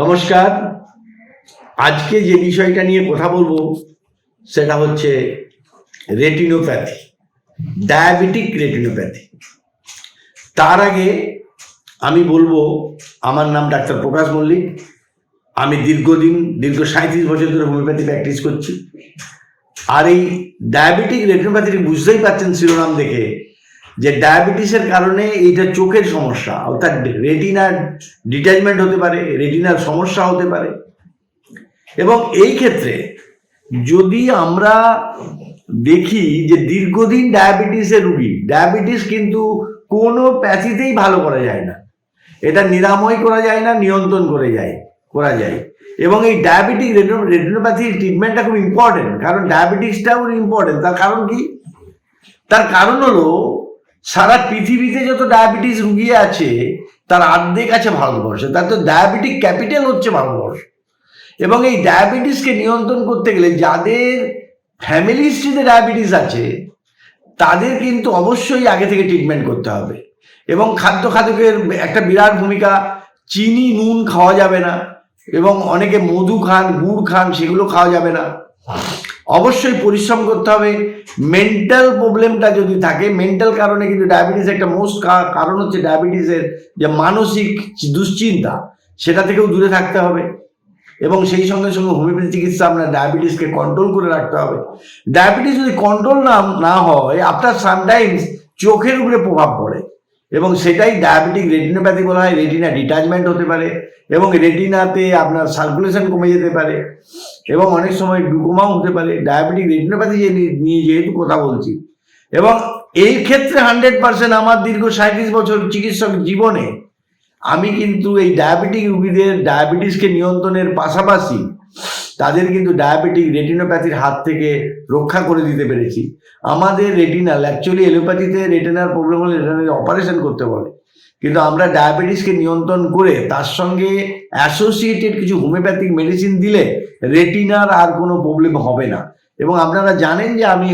নমস্কার। আজকে যে বিষয়টা নিয়ে কথা বলব, সেটা হচ্ছে রেটিনোপ্যাথি ডায়াবেটিক রেটিনোপ্যাথি তার আগে আমি বলব, আমার নাম ডাক্তার প্রকাশ মল্লিক। আমি দীর্ঘদিন, দীর্ঘ সাঁত্রিশ বছর ধরে হোমিওপ্যাথি প্র্যাকটিস করছি। আর এই ডায়াবেটিক রেটিনোপ্যাথিটি বুঝতেই পারছেন শিরোনাম দেখে যে ডায়াবেটিসের কারণে এইটা চোখের সমস্যা, অর্থাৎ রেটিনার ডিট্যাচমেন্ট হতে পারে, রেটিনার সমস্যা হতে পারে। এবং এই ক্ষেত্রে যদি আমরা দেখি যে দীর্ঘদিন ডায়াবেটিসের রুগী, ডায়াবেটিস কিন্তু কোনো প্যাথিতেই ভালো করা যায় না। এটা নিরাময় করা যায় না, নিয়ন্ত্রণ করে যায়, করা যায়। এবং এই ডায়াবেটিক রেটিনোপ্যাথির ট্রিটমেন্টটা খুব ইম্পর্টেন্ট কারণ ডায়াবেটিসটাও ইম্পর্টেন্ট তার কারণ কি? তার কারণ হলো সারা পৃথিবীতে যত ডায়াবেটিস রুগী আছে, তার অর্ধেক আছে ভারতবর্ষে। তার তো ডায়াবেটিক ক্যাপিটাল হচ্ছে ভারতবর্ষ। এবং এই ডায়াবেটিসকে নিয়ন্ত্রণ করতে গেলে যাদের ফ্যামিলি হিস্ট্রিতে ডায়াবেটিস আছে, তাদের কিন্তু অবশ্যই আগে থেকে ট্রিটমেন্ট করতে হবে। এবং খাদ্য খাদকের একটা বিরাট ভূমিকা, চিনি, নুন খাওয়া যাবে না। এবং অনেকে মধু খান, গুড় খান, সেগুলো খাওয়া যাবে না। অবশ্যই পরিশ্রম করতে হবে। মেন্টাল প্রবলেমটা যদি থাকে মেন্টাল কারণে কিন্তু ডায়াবেটিস একটা মোস্ট কারণ হচ্ছে ডায়াবেটিসের যে মানসিক দুশ্চিন্তা, সেটা থেকেও দূরে থাকতে হবে। এবং সেই সঙ্গে সঙ্গে হোমিওপ্যাথি চিকিৎসা আপনার ডায়াবেটিসকে কন্ট্রোল করে রাখতে হবে। ডায়াবেটিস যদি কন্ট্রোল না না হয়, আপনার সামটাইমস চোখের উপরে প্রভাব পড়ে। এবং সেটাই ডায়াবেটিক রেটিনোপ্যাথি বলা হয় রেটিনা ডিটাচমেন্ট হতে পারে, এবং রেটিনাতে আপনার সার্কুলেশন কমে যেতে পারে, এবং অনেক সময় গ্লুকোমাও হতে পারে ডায়াবেটিক রেটিনোপ্যাথি নিয়ে যেহেতু কথা বলছি। এবং এই ক্ষেত্রে হান্ড্রেড পার্সেন্ট আমার দীর্ঘ সাঁত্রিশ বছর চিকিৎসক জীবনে আমি কিন্তু এই ডায়াবেটিক রুগীদের ডায়াবেটিসকে নিয়ন্ত্রণের পাশাপাশি তাদের কিন্তু ডায়াবেটিক রেটিনোপ্যাথির হাত থেকে রক্ষা করে দিতে পেরেছি। আমাদের রেটিনাল অ্যাকচুয়ালি এলোপ্যাথিতে রেটিনার প্রবলেম হলে রেটিনাল অপারেশন করতে বলে। কিন্তু আমরা ডায়াবেটিসকে নিয়ন্ত্রণ করে তার সঙ্গে অ্যাসোসিয়েটেড কিছু হোমিওপ্যাথিক মেডিসিন দিলে রেটিনার আর কোনো প্রবলেম হবে না। এবং আপনারা জানেন যে আমি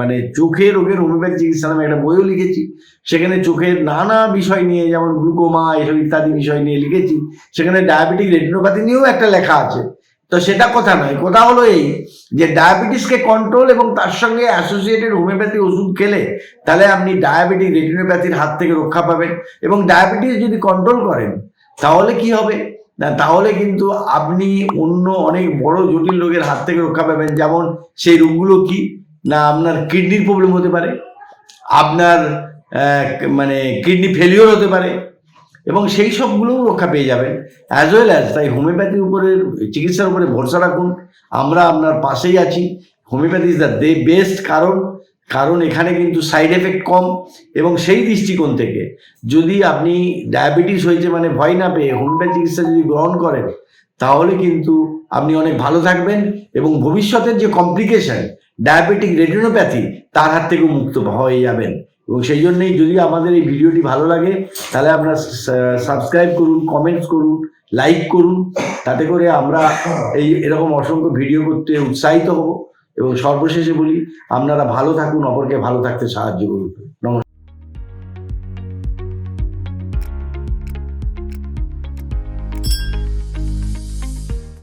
মানে চোখের রোগের হোমিওপ্যাথি চিকিৎসা নামে একটা বইও লিখেছি। সেখানে চোখের নানা বিষয় নিয়ে যেমন গ্লুকোমা, এসব ইত্যাদি বিষয় নিয়ে লিখেছি। সেখানে ডায়াবেটিক রেটিনোপ্যাথি নিয়েও একটা লেখা আছে। তো সেটা কথা নয়। কথা হলো এই যে ডায়াবেটিসকে কন্ট্রোল এবং তার সঙ্গে অ্যাসোসিয়েটেড হোমিওপ্যাথি ওষুধ খেলে তাহলে আপনি ডায়াবেটিক রেটিনোপ্যাথির হাত থেকে রক্ষা পাবেন এবং ডায়াবেটিস যদি কন্ট্রোল করেন, তাহলে কি হবে? না, তাহলে কিন্তু আপনি অন্য অনেক বড় জটিল রোগের হাত থেকে রক্ষা পাবেন। যেমন সেই রোগগুলো কি? না, আপনার কিডনির প্রবলেম হতে পারে। আপনার মানে কিডনি ফেলিওর হতে পারে। এবং সেই সবগুলোও রক্ষা পেয়ে যাবেন। অ্যাজ ওয়েল অ্যাজ তাই হোমিওপ্যাথির উপরে, চিকিৎসার উপরে ভরসা রাখুন। আমরা আপনার পাশেই আছি। Homeopathy is the the best কারণ। কারণ এখানে কিন্তু সাইড এফেক্ট কম এবং সেই দৃষ্টিকোণ থেকে যদি আপনি ডায়াবেটিস হয়েছে মানে ভয় না পেয়ে হোমিওপ্যাথি চিকিৎসা যদি গ্রহণ করেন, তাহলে কিন্তু আপনি অনেক ভালো থাকবেন এবং ভবিষ্যতের যে কমপ্লিকেশন ডায়াবেটিক রেটিনোপ্যাথি তার হাত থেকেও মুক্ত হয়ে যাবেন। এবং সেই জন্যই যদি আমাদের এই ভিডিওটি ভালো লাগে, তাহলে আপনারা সাবস্ক্রাইব করুন কমেন্টস করুন লাইক করুন, তাতে করে আমরা এই এরকম অসংখ্য ভিডিও করতে উৎসাহিত হব। এবং সর্বশেষে বলি, আপনারা ভালো থাকুন, অপরকে ভালো থাকতে সাহায্য করুন। নমস্কার।